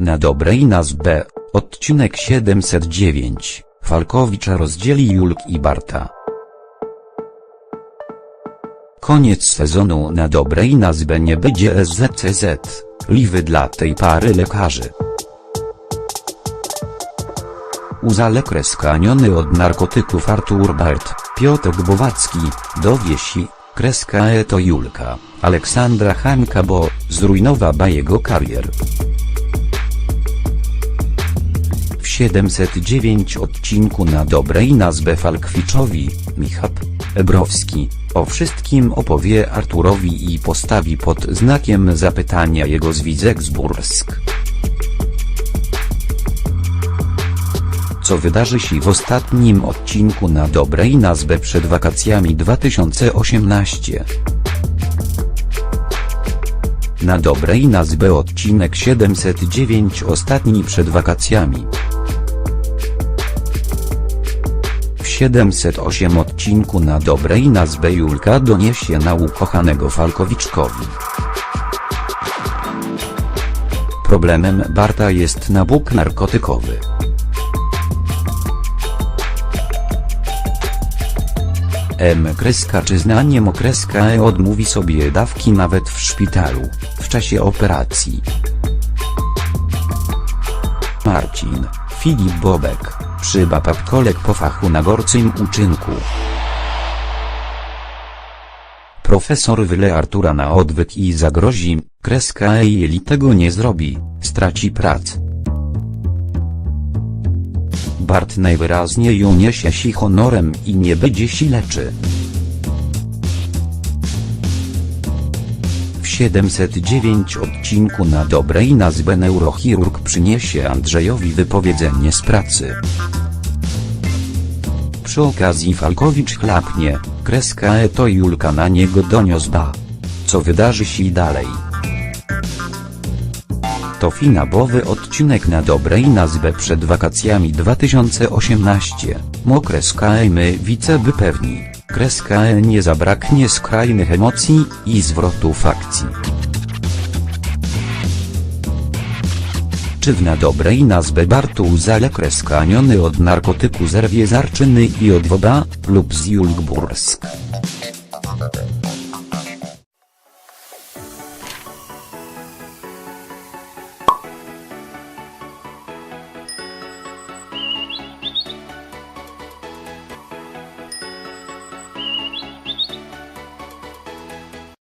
na dobrej nazwę, odcinek 709, Falkowicza rozdzieli Julk i Barta. Koniec sezonu na dobrej nazwę nie będzie SZCZ, liwy dla tej pary lekarzy. Uzale skaniony od narkotyków Artur Bart, Piotr Głowacki, do wiesi, kreska E to Julka, Aleksandra Hanka bo, zrujnowała jego karier. 709 odcinku na dobrej nazwę Falkwiczowi, Michał Ebrowski, o wszystkim opowie Arturowi i postawi pod znakiem zapytania jego zwidzek z Bursk. Co wydarzy się w ostatnim odcinku na dobrej nazwę przed wakacjami 2018. Na dobrej nazwę odcinek 709 ostatni przed wakacjami. 708 odcinku na dobrej nazwę Julka doniesie na ukochanego Falkowiczkowi. Problemem Barta jest nabóg narkotykowy. M. Kreska czy znaniem okreska E odmówi sobie dawki nawet w szpitalu, w czasie operacji. Marcin, Filip Bobek, przyba papkolek po fachu na gorcym uczynku. Profesor wyle Artura na odwyk i zagrozi, kreska E jeśli tego nie zrobi, straci pracę. Bart najwyraźniej uniesie się honorem i nie będzie się leczy. 709 odcinku na dobrej nazwę neurochirurg przyniesie Andrzejowi wypowiedzenie z pracy. Przy okazji Falkowicz chlapnie, kreska E to Julka na niego doniosła. Co wydarzy się dalej? To finałowy odcinek na dobrej nazwę przed wakacjami 2018, mokre my wice wypewni, kreska E nie zabraknie skrajnych emocji i zwrotów akcji. Czy w na dobrej nazwę Bartu Zale kreskaniony od narkotyku zerwie zarczyny i odwoda, lub z Julkbursk.